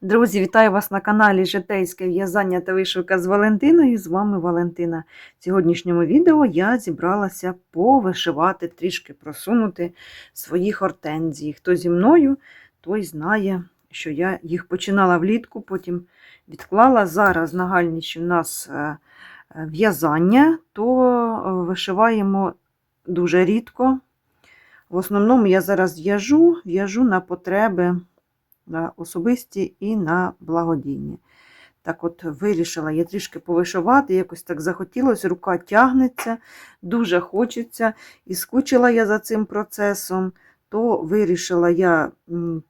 Друзі, вітаю вас на каналі Житейське в'язання та вишивка з Валентиною. З вами Валентина. В сьогоднішньому відео я зібралася повишивати, трішки просунути свої хортензії. Хто зі мною, той знає, що я їх починала влітку, потім відклала. Зараз нагальніше в нас е, е, в'язання, то е, вишиваємо дуже рідко. В основному я зараз в'яжу, в'яжу на потреби на особисті і на благодійні. Так от вирішила я трішки повишивати, якось так захотілося, рука тягнеться, дуже хочеться. І скучила я за цим процесом, то вирішила я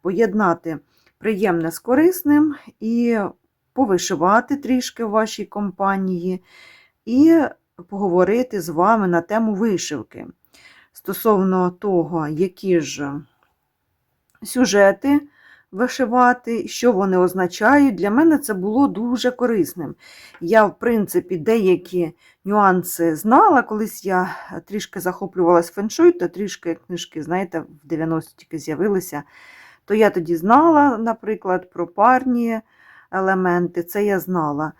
поєднати приємне з корисним і повишивати трішки в вашій компанії, і поговорити з вами на тему вишивки. Стосовно того, які ж сюжети вишивати, що вони означають. Для мене це було дуже корисним. Я, в принципі, деякі нюанси знала. Колись я трішки захоплювалась феншуй, то трішки книжки, знаєте, в 90 тільки з'явилися. То я тоді знала, наприклад, про парні елементи, це я знала.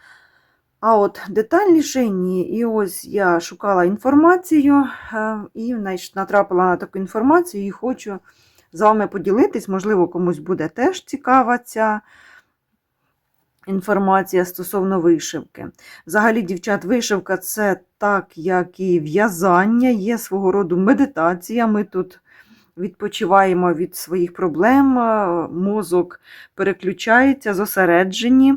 А от детальніше ні. І ось я шукала інформацію е, і натрапила на таку інформацію і хочу з вами поділитись, можливо, комусь буде теж цікава ця інформація стосовно вишивки. Взагалі, дівчат, вишивка це так, як і в'язання, є свого роду медитація. Ми тут відпочиваємо від своїх проблем, мозок переключається, зосереджені.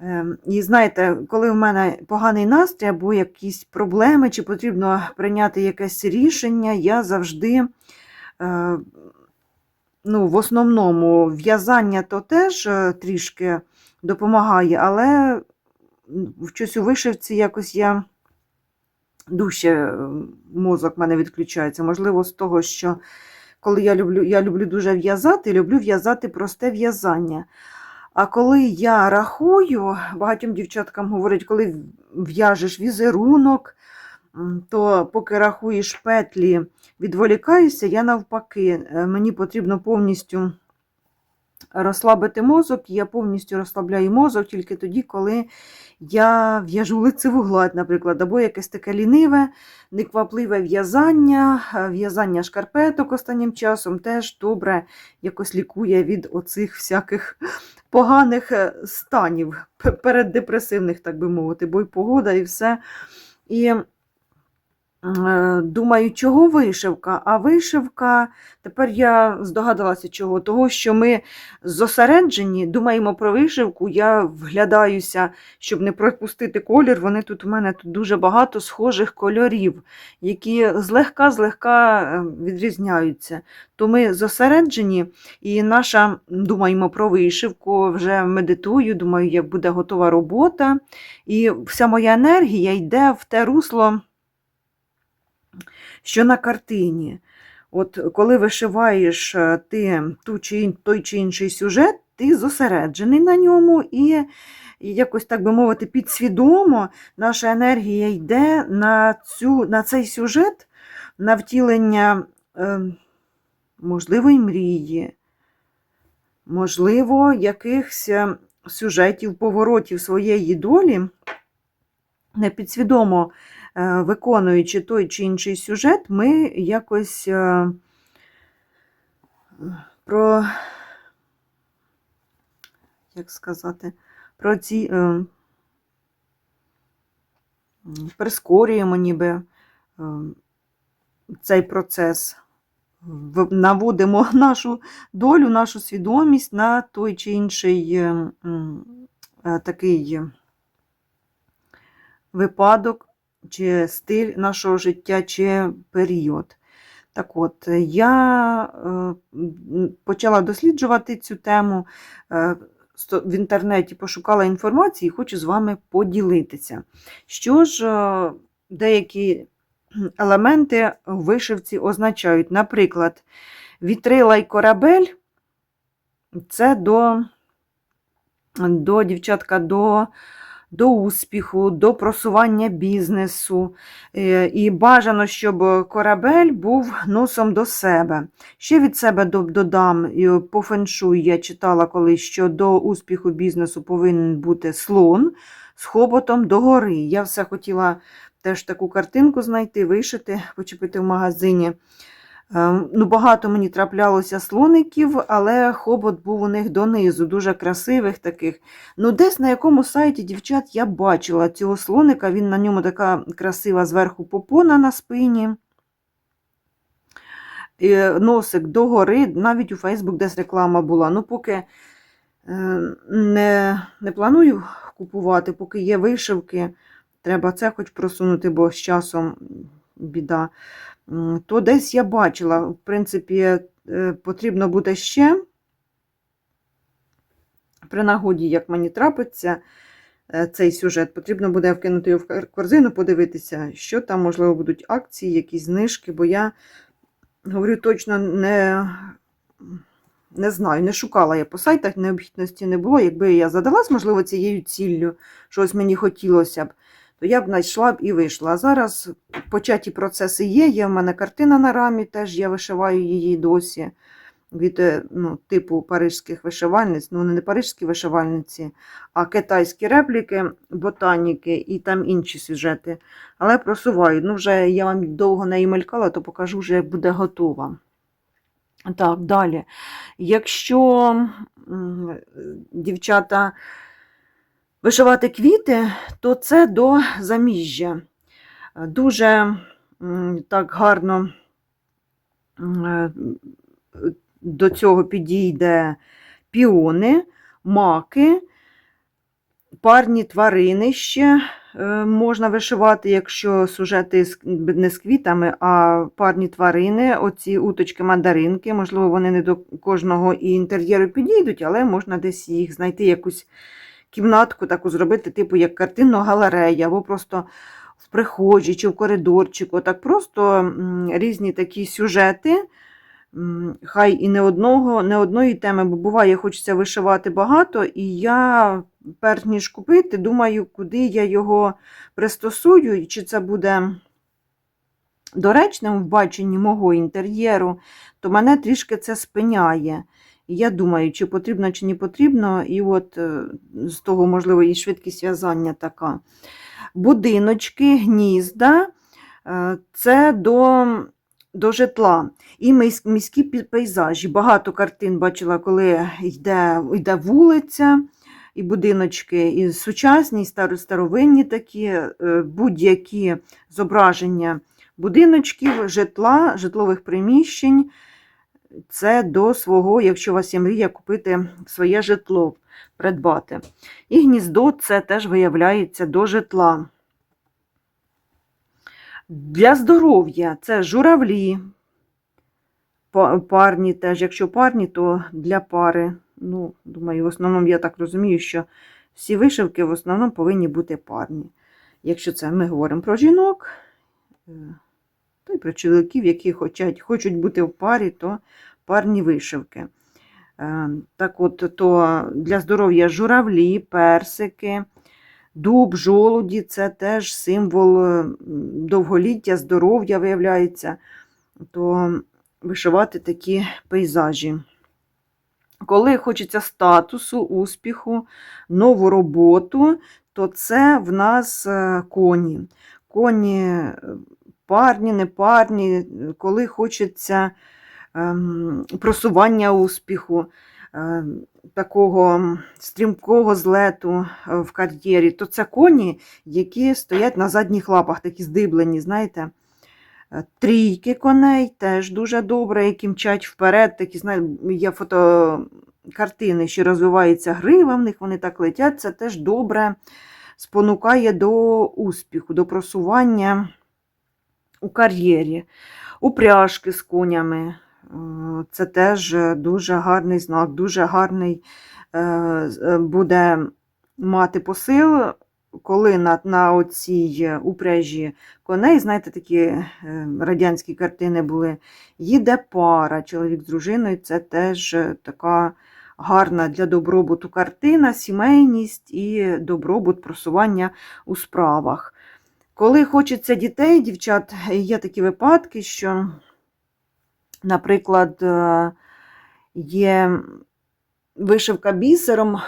Ем, І знаєте, коли в мене поганий настрій або якісь проблеми, чи потрібно прийняти якесь рішення, я завжди е, ну, в основному в'язання то теж е, трішки допомагає, але в щось у вишивці якось я дужче е, мозок в мене відключається. Можливо, з того, що коли я люблю, я люблю дуже в'язати, люблю в'язати просте в'язання. А коли я рахую, багатьом дівчаткам говорять, коли в'яжеш візерунок, то поки рахуєш петлі, відволікаюся, я навпаки, е, мені потрібно повністю розслабити мозок, і я повністю розслабляю мозок тільки тоді, коли я в'яжу лицеву гладь, наприклад, або якесь таке ліниве, неквапливе в'язання, е, в'язання шкарпеток останнім часом теж добре якось лікує від оцих всяких поганих е, станів, переддепресивних, так би мовити, бо й погода, і все. І Думаю, чого вишивка? А вишивка, тепер я здогадалася чого, того, що ми зосереджені, думаємо про вишивку, я вглядаюся, щоб не пропустити колір. Вони тут у мене тут дуже багато схожих кольорів, які злегка-злегка е, відрізняються. То ми зосереджені, і наша думаємо про вишивку, вже медитую, думаю, як буде готова робота. І вся моя енергія йде в те русло що на картині. От коли вишиваєш е, ти ту чи, той чи інший сюжет, ти зосереджений на ньому і і якось, так би мовити, підсвідомо наша енергія йде на, цю, на цей сюжет, на втілення е, можливої мрії, можливо, якихось е, сюжетів, поворотів своєї долі, непідсвідомо виконуючи той чи інший сюжет, ми якось е, про, як сказати, про ці е, прискорюємо ніби е, цей процес, наводимо нашу долю, нашу свідомість на той чи інший е, м, е, такий випадок, чи стиль нашого життя, чи період. Так от, я е, почала досліджувати цю тему е, в інтернеті, пошукала інформацію і хочу з вами поділитися. Що ж е, деякі елементи в вишивці означають? Наприклад, вітрила й корабель це до, до дівчатка, до до успіху, до просування бізнесу. Е, І бажано, щоб корабель був носом до себе. Ще від себе додам по феншуй я читала колись, що до успіху бізнесу повинен бути слон з хоботом догори. Я все хотіла теж таку картинку знайти, вишити, почепити в магазині. Е, Ну, багато мені траплялося слоників, але хобот був у них донизу, дуже красивих таких. Ну, десь на якому сайті дівчат я бачила цього слоника, він на ньому така красива зверху попона на спині. Носик догори, навіть у Фейсбук десь реклама була. Ну, поки е, не, не планую купувати, поки є вишивки, треба це хоч просунути, бо з часом біда. То десь я бачила, в принципі, е, потрібно буде ще. При нагоді, як мені трапиться е, цей сюжет, потрібно буде вкинути його в кор- корзину, подивитися, що там, можливо, будуть акції, якісь знижки, бо я говорю точно не, не знаю, не шукала я по сайтах, необхідності не було. Якби я задалась, можливо, цією ціллю, щось мені хотілося б, то я б знайшла б і вийшла. Зараз початі процеси є. Є в мене картина на рамі, теж я вишиваю її досі від е, ну, типу парижських вишивальниць. Ну, не парижські вишивальниці, а китайські репліки, ботаніки і там інші сюжети. Але просуваю. Ну, вже я вам довго не мелькала, то покажу вже, як буде готова. Так, далі. Якщо дівчата вишивати квіти, то це до заміжжя. Дуже так гарно е, до цього підійде піони, маки, парні тварини ще е, можна вишивати, якщо сюжети не з квітами, а парні тварини, оці уточки-мандаринки, можливо, вони не до кожного і інтер'єру підійдуть, але можна десь їх знайти, якусь кімнатку таку зробити, типу як картинну галерея, або просто в прихожій чи в коридорчику. Так просто різні такі сюжети. Хай і не одного, не одної теми, бо буває, хочеться вишивати багато, і я, перш ніж купити, думаю, куди я його пристосую, і чи це буде доречним в баченні мого інтер'єру, то мене трішки це спиняє. Я думаю, чи потрібно, чи не потрібно, і от е, з того, можливо, і швидкість в'язання така. Будиночки, гнізда е, це до, до житла. І міські пейзажі. Багато картин бачила, коли йде, йде вулиця, і будиночки, і сучасні, і старовинні такі, е, будь-які зображення будиночків, житла, житлових приміщень. Це до свого, якщо у вас є мрія, купити своє житло, придбати. І гніздо це теж виявляється до житла. Для здоров'я це журавлі, парні теж. Якщо парні, то для пари. Ну, думаю, в основному я так розумію, що всі вишивки в основному повинні бути парні. Якщо це ми говоримо про жінок, е, то й про чоловіків, які хочуть, хочуть бути в парі, то парні вишивки. Е, Так от, то для здоров'я журавлі, персики, дуб, жолуді це теж символ е, довголіття, здоров'я виявляється. То вишивати такі пейзажі. Коли хочеться статусу, успіху, нову роботу, то це в нас е, коні. Коні парні, непарні, е, коли хочеться ем, просування успіху, ем, такого стрімкого злету е, в кар'єрі, то це коні, які стоять на задніх лапах, такі здиблені, знаєте. Е, Трійки коней теж дуже добре, які мчать вперед. Такі, знаєте, є фотокартини, що розвивається грива в них, вони так летять. Це теж добре спонукає до успіху, до просування у кар'єрі. Упряжки з конями. Е, Це теж дуже гарний знак, дуже гарний е, е, буде мати посил, коли на, на оцій упряжі коней, знаєте, такі радянські картини були, їде пара, чоловік з дружиною, це теж така гарна для добробуту картина, сімейність і добробут просування у справах. Коли хочеться дітей, дівчат, є такі випадки, що, наприклад, е, є вишивка бісером, е,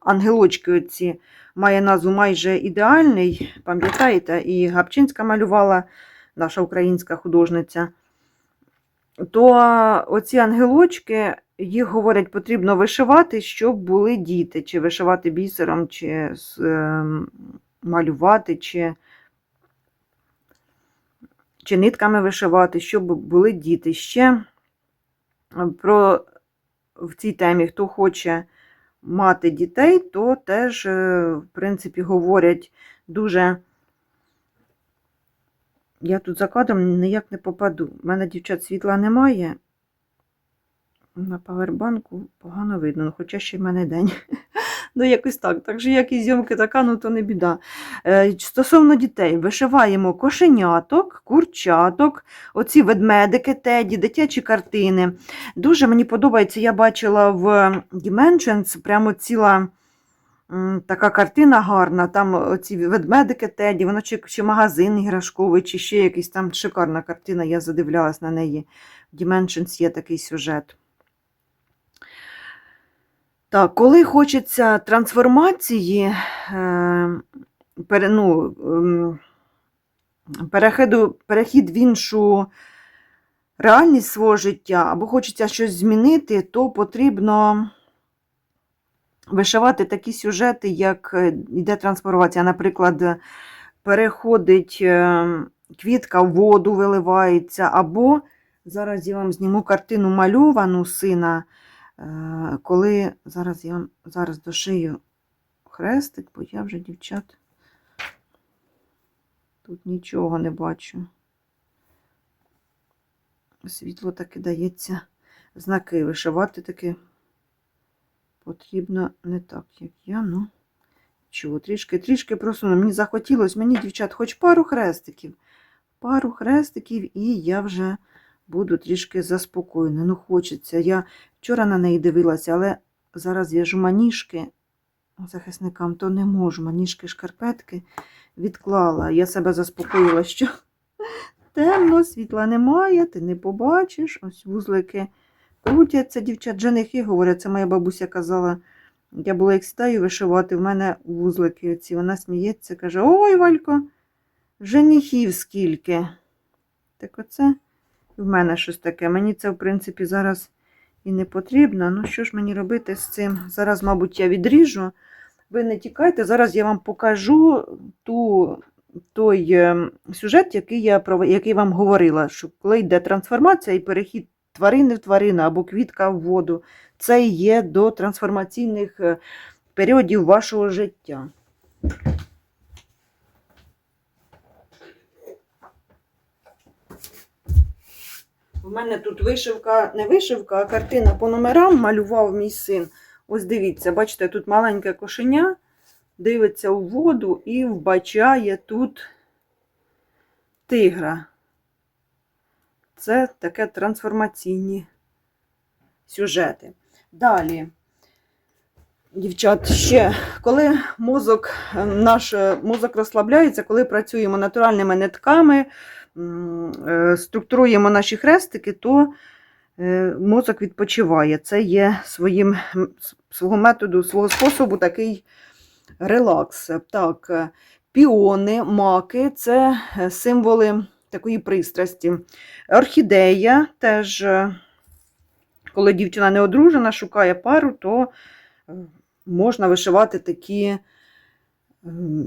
ангелочки оці має назву майже ідеальний, пам'ятаєте, і Гапчинська малювала, наша українська художниця. То оці ангелочки, їх говорять, потрібно вишивати, щоб були діти, чи вишивати бісером, чи з, е, малювати, чи, чи нитками вишивати, щоб були діти. Ще про в цій темі, хто хоче мати дітей, то теж, е, в принципі, говорять дуже. Я тут за кадром ніяк не попаду. У мене дівчат світла немає. На павербанку погано видно, ну, хоча ще й в мене день. Ну, якось так. Так що, як і зйомки така, ну то не біда. Е, Стосовно дітей, вишиваємо кошеняток, курчаток, оці ведмедики, теді, дитячі картини. Дуже мені подобається, я бачила в Dimensions прямо ціла така картина гарна. Там оці ведмедики теді, воно чи, чи магазин іграшковий, чи ще якийсь там шикарна картина, я задивлялась на неї. В Dimensions є такий сюжет. Так, коли хочеться трансформації, е, пере, ну, ем, переходу, перехід в іншу реальність свого життя, або хочеться щось змінити, то потрібно вишивати такі сюжети, як е, йде трансформація. Наприклад, переходить е, квітка в воду, виливається, або зараз я вам зніму картину мальовану сина. Е, коли зараз я вам зараз дошию хрестик, бо я вже, дівчат, тут нічого не бачу. Світло таки дається знаки вишивати таки потрібно не так, як я, ну чого, трішки, трішки просуну. Мені захотілося, мені, дівчат, хоч пару хрестиків, пару хрестиків, і я вже буду трішки заспокоєна. Ну, хочеться. Я вчора на неї дивилася, але зараз в'яжу маніжки захисникам, то не можу. Маніжки, шкарпетки відклала. Я себе заспокоїла, що темно, світла немає, ти не побачиш. Ось вузлики крутяться, дівчат, женихи говорять, це моя бабуся казала. Я була як сідаю вишивати, в мене вузлики оці. Вона сміється, каже: Ой, Валько, женихів скільки. Так оце в мене щось таке. Мені це, в принципі, зараз і не потрібно. Ну, що ж мені робити з цим? Зараз, мабуть, я відріжу. Ви не тікайте, зараз я вам покажу ту, той е, сюжет, який я який вам говорила, що коли йде трансформація і перехід тварини в тварину або квітка в воду, це є до трансформаційних е, періодів вашого життя. У мене тут вишивка, не вишивка, а картина по номерам малював мій син. Ось дивіться, бачите, тут маленьке кошеня дивиться у воду і вбачає тут тигра. Це таке трансформаційні сюжети. Далі, дівчат, ще коли мозок, наш мозок розслабляється, коли працюємо натуральними нитками, е, структуруємо наші хрестики, то е, мозок відпочиває. Це є своїм, свого методу, свого способу такий релакс. Так, е, піони, маки це символи такої пристрасті. Орхідея теж, коли дівчина не одружена, шукає пару, то можна вишивати такі,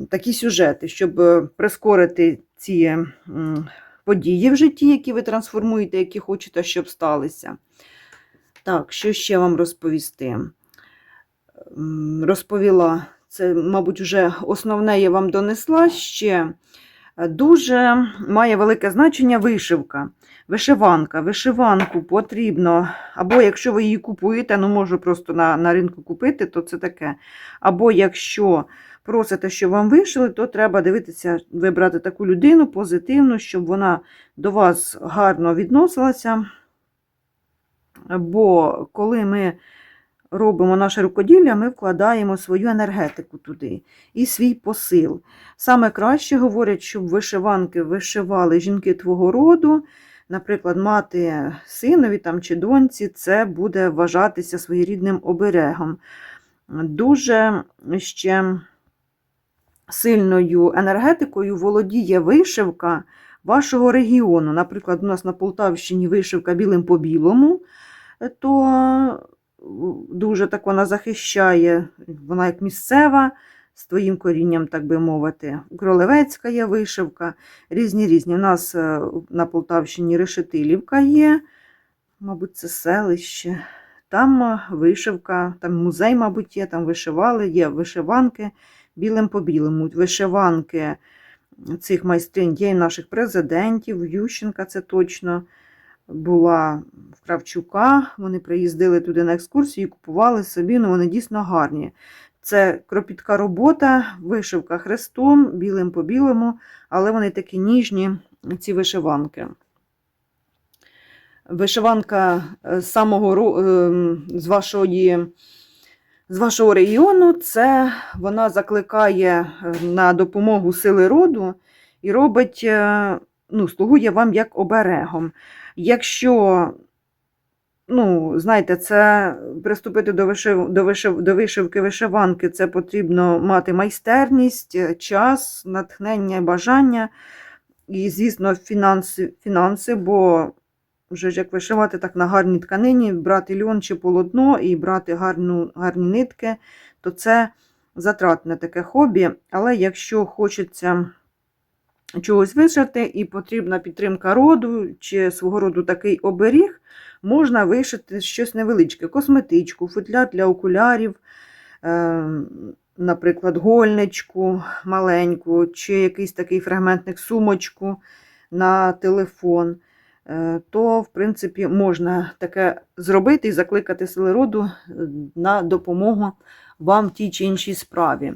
такі сюжети, щоб прискорити ці події в житті, які ви трансформуєте, які хочете, щоб сталися. Так, що ще вам розповісти? Розповіла, це, мабуть, вже основне я вам донесла ще. Дуже має велике значення вишивка. Вишиванка. Вишиванку потрібно, або якщо ви її купуєте, ну можу просто на на ринку купити, то це таке. Або якщо просите, щоб вам вишили, то треба дивитися, вибрати таку людину позитивну, щоб вона до вас гарно відносилася. Бо коли ми робимо наше рукоділля, ми вкладаємо свою енергетику туди і свій посил. Саме краще говорять, щоб вишиванки вишивали жінки твого роду. Наприклад, мати синові там, чи доньці, це буде вважатися своєрідним оберегом. Дуже ще сильною енергетикою володіє вишивка вашого регіону. Наприклад, у нас на Полтавщині вишивка білим по білому, то дуже так вона захищає, вона як місцева, з твоїм корінням, так би мовити. Кролевецька є вишивка, різні різні. У нас е, на Полтавщині Решетилівка є, мабуть, це селище. Там е, вишивка, там музей, мабуть, є, там вишивали, є вишиванки білим по білому. Вишиванки цих майстринь є і наших президентів, Ющенка це точно була в Кравчука. Вони приїздили туди на екскурсію, і купували собі, ну вони дійсно гарні. Це кропітка робота, вишивка хрестом, білим по білому, але вони такі ніжні, ці вишиванки. Вишиванка з самого ем, з вашої, з вашого регіону, це вона закликає е, на допомогу сили роду і робить, е, ну, слугує вам як оберегом. Якщо, ну, знаєте, це приступити до, вишив, до, вишив, до вишивки вишиванки, це потрібно мати майстерність, час, натхнення, бажання і, звісно, фінанси, фінанси, бо вже як вишивати так на гарній тканині, брати льон чи полотно і брати гарну, гарні нитки, то це затратне таке хобі. Але якщо хочеться чогось вишити і потрібна підтримка роду чи свого роду такий оберіг, можна вишити щось невеличке, косметичку, футляр для окулярів, е, наприклад, гольничку маленьку, чи якийсь такий фрагментник сумочку на телефон. Е, То, в принципі, можна таке зробити і закликати сили роду е, на допомогу вам в тій чи іншій справі.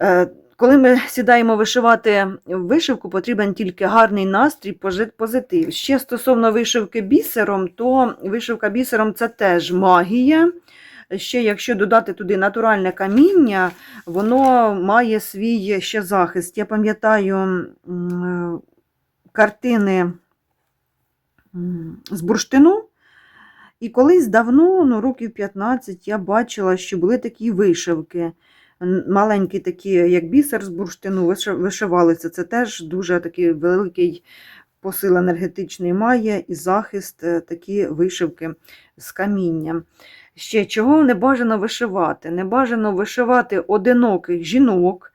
Е, коли ми сідаємо вишивати вишивку, потрібен тільки гарний настрій, позитив. Ще стосовно вишивки бісером, то вишивка бісером це теж магія. Ще якщо додати туди натуральне каміння, воно має свій ще захист. Я пам'ятаю картини з бурштину. І колись давно, ну, років 15, я бачила, що були такі вишивки. Маленькі такі, як бісер з бурштину, вишивалися. Це теж дуже такий великий посил енергетичний має і захист е, такі вишивки з камінням. Ще чого не бажано вишивати? Не бажано вишивати одиноких жінок,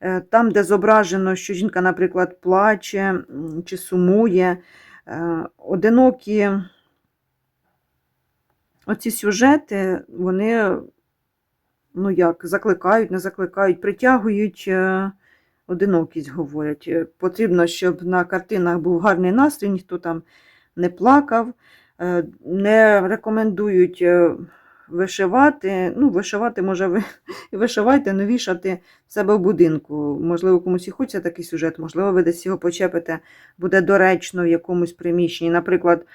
е, там, де зображено, що жінка, наприклад, плаче чи сумує. Е, Одинокі оці сюжети, вони, ну як, закликають, не закликають, притягують е, одинокість, говорять. Е, Потрібно, щоб на картинах був гарний настрій, ніхто там не плакав. Не рекомендують вишивати. Ну, вишивати, може, ви вишивайте, але вішати в себе в будинку. Можливо, комусь і хочеться такий сюжет, можливо, ви десь його почепите, буде доречно в якомусь приміщенні. Наприклад,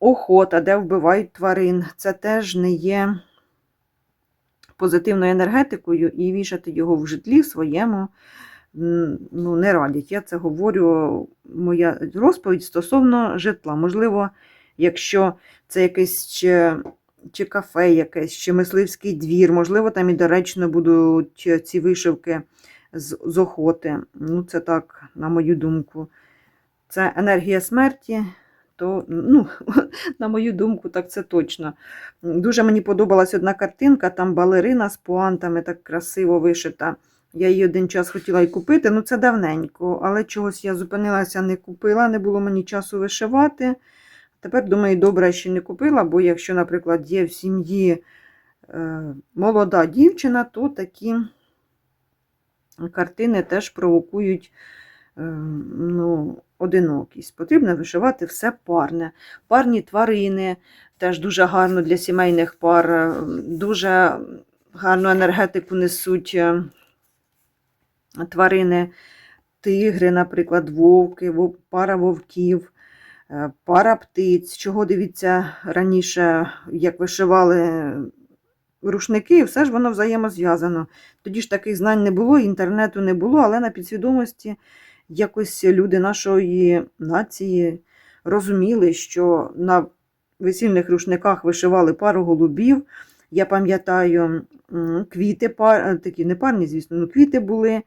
охота, де вбивають тварин, це теж не є позитивною енергетикою, і вішати його в житлі своєму ну, не радять. Я це говорю, моя розповідь стосовно житла. Можливо, якщо це якесь чи, кафе, якесь, чи мисливський двір, можливо, там і доречно будуть ці вишивки з, з охоти. Ну, це так, на мою думку. Це енергія смерті, то, ну, на мою думку, так це точно. Дуже мені подобалась одна картинка, там балерина з пуантами так красиво вишита. Я її один час хотіла й купити, ну це давненько, але чогось я зупинилася, не купила, не було мені часу вишивати. Тепер, думаю, добре, що не купила, бо якщо, наприклад, є в сім'ї е, молода дівчина, то такі картини теж провокують е, ну, одинокість. Потрібно вишивати все парне. Парні тварини теж дуже гарно для сімейних пар, е, дуже гарну енергетику несуть тварини, тигри, наприклад, вовки, пара вовків. Е, пара птиць, чого дивіться раніше, як вишивали рушники, все ж воно взаємозв'язано. Тоді ж таких знань не було, інтернету не було, але на підсвідомості якось люди нашої нації розуміли, що на весільних рушниках вишивали пару голубів. Я пам'ятаю, квіти, пар, такі не парні, звісно, ну квіти були,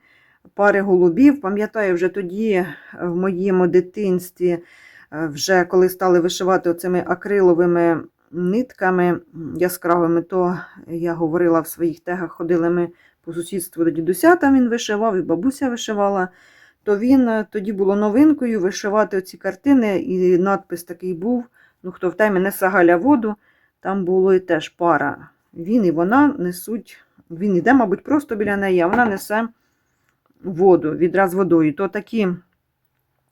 пари голубів. Пам'ятаю, вже тоді, в моєму дитинстві, вже коли стали вишивати оцими акриловими нитками яскравими, то я говорила в своїх тегах, ходили ми по сусідству до дідуся, там він вишивав, і бабуся вишивала. То він е, тоді було новинкою вишивати оці картини, і надпис такий був. Ну, хто в темі несе Галя воду, там було і теж пара. Він і вона несуть, він іде, мабуть, просто біля неї, а вона несе воду, відра з водою. То такі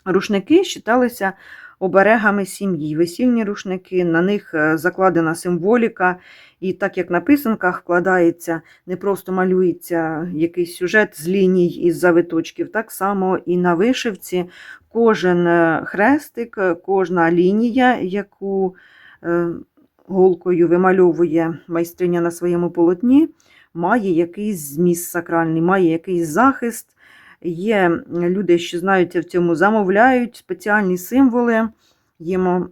рушники вважалися оберегами сім'ї. Весільні рушники, на них е, закладена символіка, і так як на писанках вкладається, не просто малюється якийсь сюжет з ліній із завиточків, так само і на вишивці кожен е, хрестик, е, кожна лінія, яку голкою вимальовує майстриня на своєму полотні, має якийсь зміст сакральний, має якийсь захист. Є люди, що знаються в цьому, замовляють спеціальні символи, їм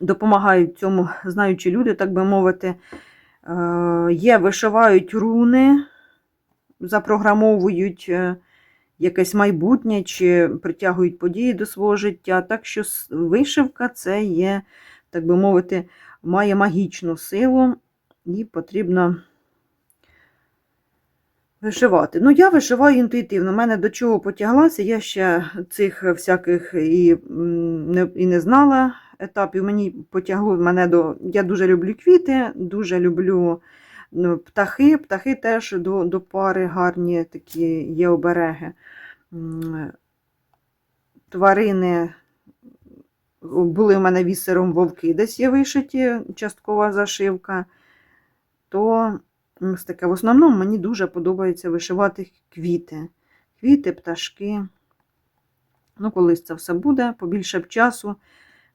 допомагають цьому знаючі люди, так би мовити. Е, Є, вишивають руни, запрограмовують е, якесь майбутнє чи притягують події до свого життя. Так що вишивка це є, так би мовити, має магічну силу і потрібно вишивати. Ну, я вишиваю інтуїтивно. У мене до чого потяглася, я ще цих всяких і не, і не знала етапів. Мені потягло мене до. Я дуже люблю квіти, дуже люблю ну, птахи. Птахи теж до, до пари гарні такі є обереги. Тварини. Були в мене вісером вовки, десь є вишиті, часткова зашивка. То ось. В основному мені дуже подобається вишивати квіти. Квіти, пташки. Ну, колись це все буде, побільше б часу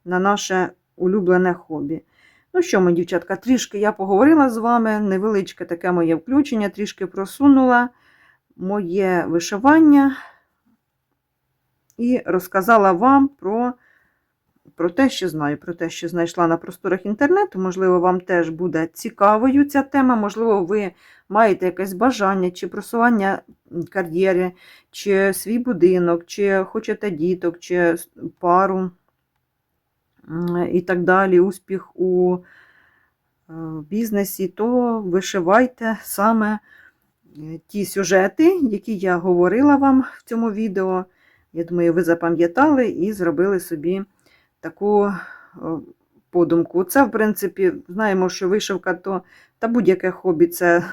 на наше улюблене хобі. Ну що, ми, дівчатка, трішки я поговорила з вами, невеличке таке моє включення, трішки просунула моє вишивання і розказала вам про, про те, що знаю, про те, що знайшла на просторах інтернету. Можливо, вам теж буде цікавою ця тема, можливо, ви маєте якесь бажання чи просування кар'єри, чи свій будинок, чи хочете діток, чи пару і так далі, успіх у е, бізнесі, то вишивайте саме е, ті сюжети, які я говорила вам в цьому відео. Я думаю, ви запам'ятали і зробили собі таку подумку. Це, в принципі, знаємо, що вишивка то та будь-яке хобі це,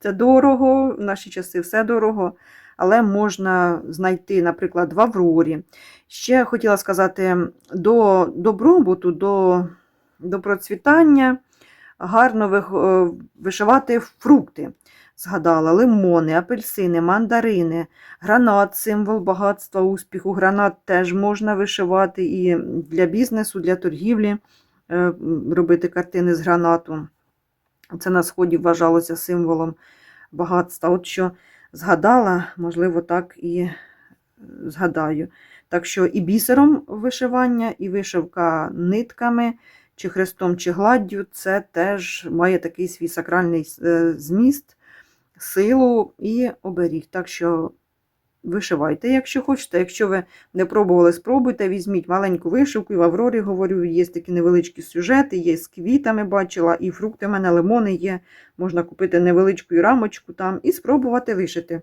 це дорого, в наші часи все дорого, але можна знайти, наприклад, в Аврорі. Ще хотіла сказати, до добробуту, до, до процвітання гарно е, вишивати фрукти. Згадала лимони, апельсини, мандарини, гранат символ багатства, успіху. Гранат теж можна вишивати і для бізнесу, для торгівлі е, робити картини з гранату. Це на сході вважалося символом багатства. От що згадала, можливо, так і е, згадаю. Так що і бісером вишивання, і вишивка нитками, чи хрестом, чи гладдю, це теж має такий свій сакральний е, зміст, силу і оберіг. Так що вишивайте, якщо хочете. Якщо ви не пробували, спробуйте, візьміть маленьку вишивку. І в Аврорі, говорю, є такі невеличкі сюжети, є з квітами, бачила, і фрукти в мене, лимони є. Можна купити невеличку рамочку там і спробувати вишити.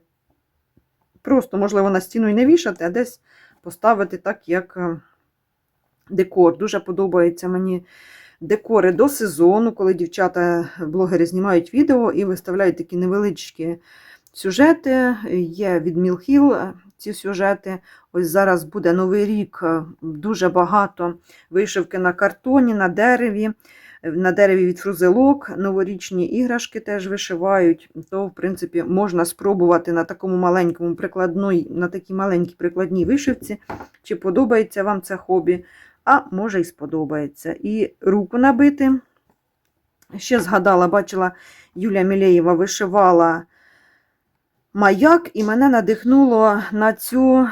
Просто, можливо, на стіну і не вішати, а десь поставити так, як е, декор. Дуже подобається мені декори до сезону, коли дівчата-блогери знімають відео і виставляють такі невеличкі сюжети. Є від Мілхіл е, ці сюжети. Ось зараз буде новий рік, е, дуже багато вишивки на картоні, на дереві. на дереві від фрузелок, новорічні іграшки теж вишивають, то, в принципі, можна спробувати на такому маленькому прикладної, на такій маленькій прикладній вишивці, чи подобається вам це хобі, а може й сподобається. І руку набити. Ще згадала, бачила, Юлія Мілеєва вишивала маяк, і мене надихнуло на цю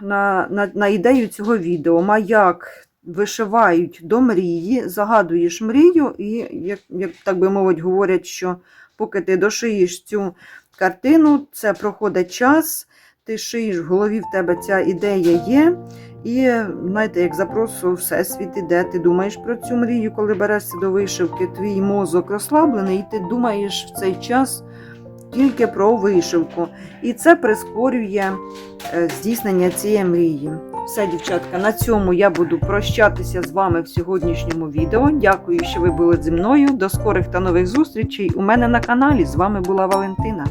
на, на, на ідею цього відео. Маяк вишивають до мрії, загадуєш мрію, і, як, як так би мовить, говорять, що поки ти дошиєш цю картину, це проходить час, ти шиєш, в голові в тебе ця ідея є. І знаєте, як запросу Всесвіт іде, ти думаєш про цю мрію, коли берешся до вишивки, твій мозок розслаблений, і ти думаєш в цей час тільки про вишивку. І це прискорює е, здійснення цієї мрії. Все, дівчатка, на цьому я буду прощатися з вами в сьогоднішньому відео. Дякую, що ви були зі мною. До скорих та нових зустрічей у мене на каналі. З вами була Валентина.